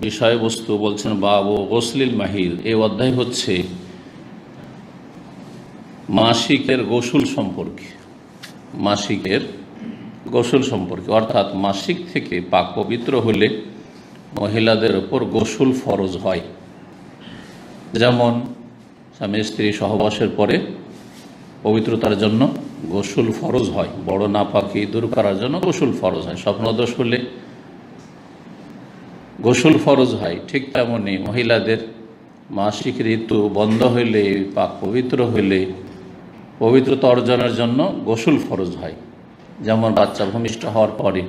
বিষয়বস্তু বলছেন বাবু গোসলিল মাহির। এই অধ্যায় হচ্ছে মাসিকের গোসল সম্পর্কে। মাসিকের গোসল সম্পর্কে। অর্থাৎ মাসিক থেকে পাক পবিত্র হলে মহিলাদের ওপর গোসল ফরজ হয়। যেমন স্বামী, স্ত্রী সহবাসের পরে পবিত্রতার জন্য গোসল ফরজ হয়। বড় না নাপাকি দূর করার জন্য গোসল ফরজ হয়। স্বপ্নদোষ হলে গোসল ফরজ হয়, ঠিক তেমনি মহিলাদের মাসিক ঋতু বন্ধ হইলে, পাক পবিত্র হইলে পবিত্রতা অর্জনের জন্য গোসল ফরজ হয়। যেমন বাচ্চা ভূমিষ্ঠ হওয়ার পরে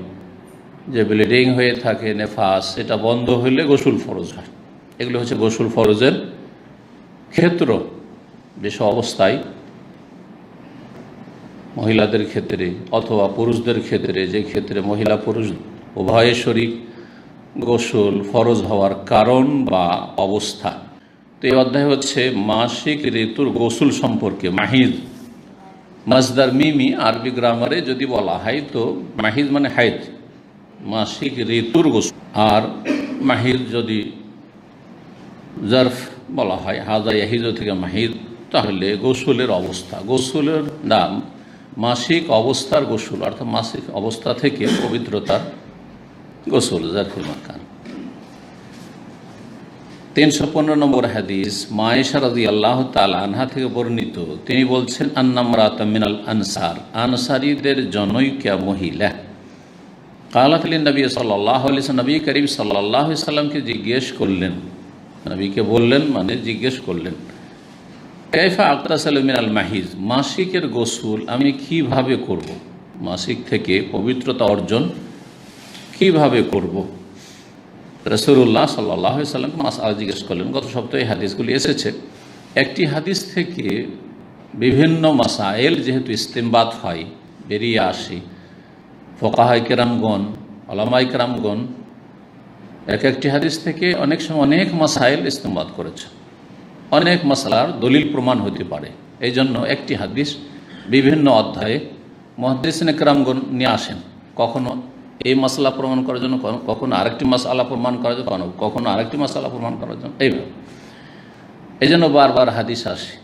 যে ব্লিডিং হয়ে থাকে, নেফাস এটা বন্ধ হইলে গোসল ফরজ হয়। এগুলো হচ্ছে গোসল ফরজের ক্ষেত্র। বেশ অবস্থায় মহিলাদের ক্ষেত্রে অথবা পুরুষদের ক্ষেত্রে, যে ক্ষেত্রে মহিলা পুরুষ উভয়ের শরীর গোসল ফরজ হওয়ার কারণ বা অবস্থা। তো এই অধ্যায় হচ্ছে মাসিক ঋতুর গোসল সম্পর্কে, মাহিদ। মাজদার মিমি আরবি গ্রামারে যদি বলা হয় তো মাহিদ মানে হাইদ মাসিক ঋতুর গোসল। আর মাহিদ যদি জার্ফ বলা হয় হাজা ইয়াহিজ থেকে মাহিদ, তাহলে গোসলের অবস্থা। গোসলের নাম মাসিক অবস্থার গোসল, অর্থাৎ মাসিক অবস্থা থেকে পবিত্রতার গোসল মাকান। তিনশো পনেরো নম্বর হাদিস, মায়েশা রাজি আল্লাহ তাল আনহা থেকে বর্ণিত। তিনি বলছেন আন্নামরাত মিনাল আনসার, আনসারীদের জনৈকা মহিলা। নবী সাল্লাহ নবী করিম সাল্লাহ সাল্লামকে জিজ্ঞেস করলেন। নবীকে বললেন মানে জিজ্ঞেস করলেন, কাইফা আক্তাসাল মিনাল মাহিজ, মাসিকের গোসল আমি কীভাবে করব। মাসিক থেকে পবিত্রতা অর্জন কীভাবে করব। রসুল্লাহ সাল্লাহ সাল্লামকে মাস আল জিজ্ঞেস করলেন, গত সপ্তাহে হাদিসগুলি এসেছে। একটি হাদিস থেকে বিভিন্ন মাসাইল যেহেতু ইস্তেমবাদ হয়, বেরিয়ে আসে। ফোকাহাই কেরামগণ আলামাই কেরামগণ এক একটি হাদিস থেকে অনেক সময় অনেক মাসাইল ইস্তেমবাদ করেছে। অনেক মশলার দলিল প্রমাণ হতে পারে। এই জন্য একটি হাদিস বিভিন্ন অধ্যায়ে মহাদিসিন একরামগণ নিয়ে আসেন। কখনো এই মশলা প্রমাণ করার জন্য কখনো আরেকটি মশলা প্রমাণ করার জন্য কখনো আরেকটি মশলা প্রমাণ করার জন্য। এইভাবে। এই জন্য বারবার হাদিস আসে।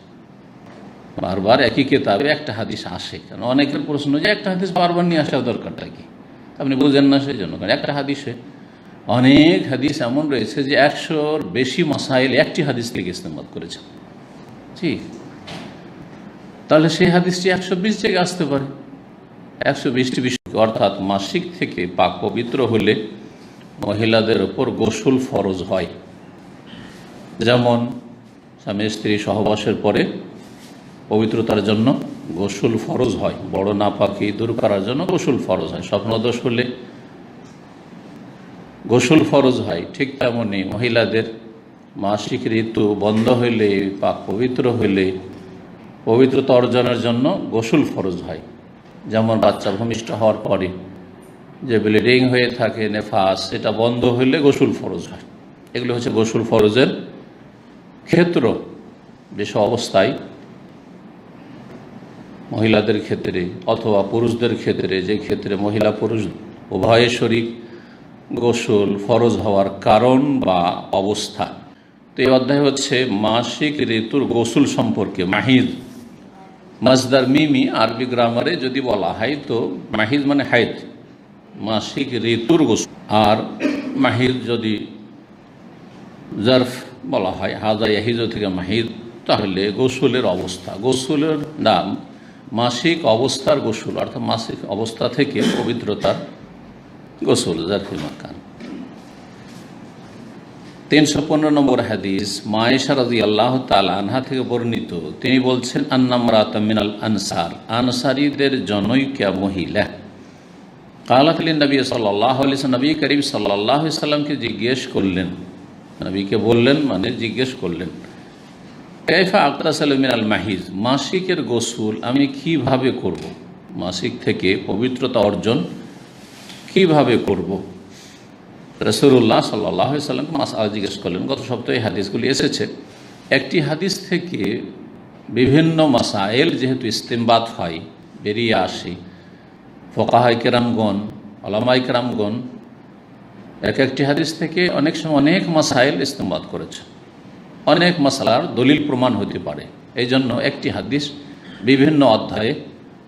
বারবার একই কেতাবে একটা হাদিস আসে। কেন অনেকের প্রশ্ন যে একটা হাদিস বারবার নিয়ে আসার দরকারটা কি? আপনি বুঝেন না সেই জন্য কারণ একটা হাদিসে অনেক হাদিস এমন রয়েছে যে একশোর বেশি মাসাইল একটি হাদিস থেকে ইস্তেমাল করেছে। জি। তাহলে সেই হাদিসটি একশো বিশ জায়গায় আসতে পারে। একশো বিশটি বিষয়। অর্থাৎ মাসিক থেকে পাক পবিত্র হলে মহিলাদের ওপর গোসল ফরজ হয়। যেমন স্বামী স্ত্রী সহবাসের পরে পবিত্রতার জন্য গোসল ফরজ হয়। বড় না নাপাকি দূর করার জন্য গোসল ফরজ হয়। স্বপ্নদোষ হলে গোসল ফরজ হয়। ঠিক তেমনি মহিলাদের মাসিক ঋতু বন্ধ হইলে পাক পবিত্র হইলে পবিত্রতা অর্জনের জন্য গোসল ফরজ হয়। যেমন বাচ্চা ভূমিষ্ঠ হওয়ার পরে যে ব্লিডিং হয়ে থাকে নেফাস, এটা বন্ধ হইলে গোসল ফরজ হয়। এগুলো হচ্ছে গোসল ফরজের ক্ষেত্র। বেশ অবস্থায় মহিলাদের ক্ষেত্রে অথবা পুরুষদের ক্ষেত্রে, যে ক্ষেত্রে মহিলা পুরুষ উভয়ের শরীর গোসল ফরজ হওয়ার কারণ বা অবস্থা। তো এই অধ্যায় হচ্ছে মাসিক ঋতুর গোসল সম্পর্কে মাহিদ মাজদার মিমি আরবি গ্রামারে যদি বলা হয় তো মাহিদ মানে হাইদ মাসিক ঋতুর গোসল আর মাহিদ যদি জার্ফ বলা হয় হাজা ইয়াহিজ থেকে মাহিদ, তাহলে গোসলের অবস্থা। গোসলের নাম মাসিক অবস্থার গোসল, অর্থাৎ মাসিক অবস্থা থেকে পবিত্রতার গোসল, জারফি মাকান। তিনশো পনেরো নম্বর হাদিস, মায়েশা রাজি আল্লাহ তাল আনহা থেকে বর্ণিত। তিনি বলছেন আন্নামরাত মিনাল আনসার, আনসারীদের জনৈকা মহিলা। কালাত নবী সাল্লাহ নবী করিম সাল্লাহ সাল্লামকে জিজ্ঞেস করলেন। নবীকে বললেন মানে জিজ্ঞেস করলেন কাইফা আক্তাসাল মিনাল মাহিজ? মাসিকের গোসুল আমি কীভাবে করব। মাসিক থেকে পবিত্রতা অর্জন কীভাবে করব? রসুল্লাহ সাল্লাহ সাল্লামকে মাস আল জিজ্ঞেস করলেন, গত সপ্তাহে হাদিসগুলি এসেছে। একটি হাদিস থেকে বিভিন্ন মাসাইল যেহেতু ইস্তেমবাদ হয়, বেরিয়ে আসে। ফোকাহাই কেরামগণ আলামাই কেরামগণ, এক একটি হাদিস থেকে অনেক সময় অনেক মাসাইল ইস্তেমাল করেছে। অনেক মশালার দলিল প্রমাণ হতে পারে। এই জন্য একটি হাদিস বিভিন্ন অধ্যায়ে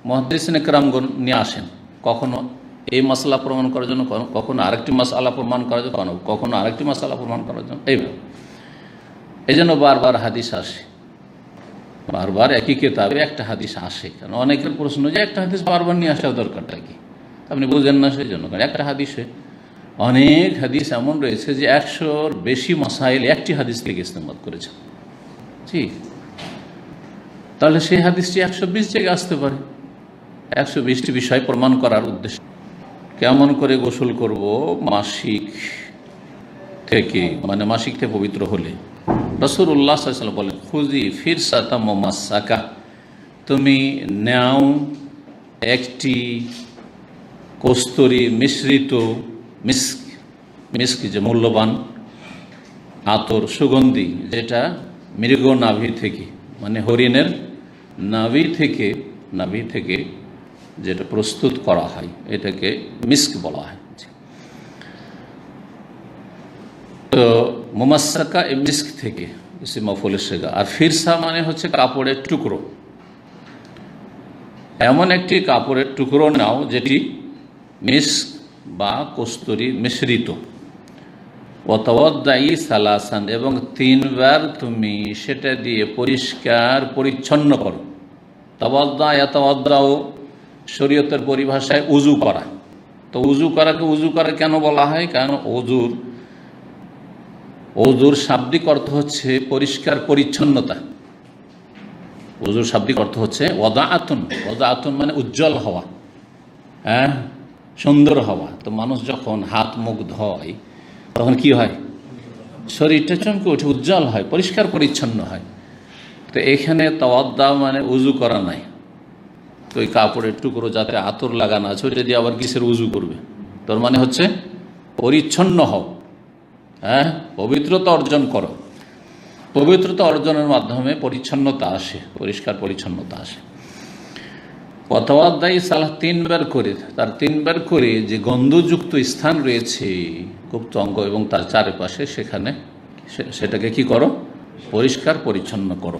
মহাদিসিন একরামগণ নিয়ে আসেন। কখনো এই মশলা প্রমাণ করার জন্য কখনো- আরেকটি মশালা প্রমাণ করার জন্য কখনো আরেকটি মশালা প্রমাণ করার জন্য। এইভাবে। এই জন্য বারবার হাদিস আসে। বারবার একই কেতাবে একটা হাদিস আসে। কারণ অনেকের প্রশ্ন যে একটা হাদিস বারবার নিয়ে আসার দরকারটা কি? আপনি বুঝেন না সেই জন্য কারণ একটা হাদিসে অনেক হাদিস এমন রয়েছে যে একশোর বেশি মাসাইল একটি হাদিস থেকে ইস্তেমাল করেছে। জি। তাহলে সেই হাদিসটি একশো বিশ জায়গায় আসতে পারে। একশো বিশটি বিষয় প্রমাণ করার উদ্দেশ্য। কেমন করে গোসল করব মাসিক থেকে? মানে মাসিক থেকে পবিত্র হলে। রসুল উল্লাহ বলেন, খুজি ফির সাকা তুমি নাও একটি কস্তুরি মিশ্রিত মিস্ক। মিস্ক যে মূল্যবান আতর সুগন্ধি, যেটা মৃগ নাভি থেকে মানে হরিণের নাভি থেকে নাভি থেকে যেটা প্রস্তুত করা হয়, এটাকে মিস্ক বলা হয়। তো মোমাসাকা এ মিস্ক থেকে মফুলের শেখা আর ফিরসা মানে হচ্ছে কাপড়ের টুকরো। এমন একটি কাপড়ের টুকরো নাও, যেটি মিস্ক বা কস্তুরি মিশ্রিত। অতওয়াদ্দাই সালাসান, এবং তিনবার তুমি সেটা দিয়ে পরিষ্কার পরিচ্ছন্ন করো। তবদ্দা এতদ্দাও শরীয়তের পরিভাষায় উজু করা। তো উজু করাকে উজু করা কেন বলা হয়? কারণ অজুর অজুর শাব্দিক অর্থ হচ্ছে পরিষ্কার পরিচ্ছন্নতা। অজুর শাব্দিক অর্থ হচ্ছে ওদা আতুন ওদা আতুন মানে উজ্জ্বল হওয়া হ্যাঁ? সুন্দর হওয়া। তো মানুষ যখন হাত, মুখ ধয়, তখন কি হয়? শরীরটা চমকে ওঠে, উজ্জ্বল হয়, পরিষ্কার পরিচ্ছন্ন হয়। তো এখানে তাওয়াদ্দা মানে উজু করা নাই। তো ওই কাপড়ের টুকরো যাতে আতর লাগানো আছে, ওইটা দিয়ে আবার কিসের উজু করবে? তোর মানে হচ্ছে পরিচ্ছন্ন হও। হ্যাঁ? পবিত্রতা অর্জন করো। পবিত্রতা অর্জনের মাধ্যমে পরিচ্ছন্নতা আসে, পরিষ্কার পরিচ্ছন্নতা আসে। কথাবার্তাই সালাহ তিনবার করে, তার তিনবার করে যে গন্ধযুক্ত স্থান রয়েছে গুপ্ত অঙ্গ এবং তার চারপাশে সেখানে সেটাকে কি করো? পরিষ্কার পরিচ্ছন্ন করো।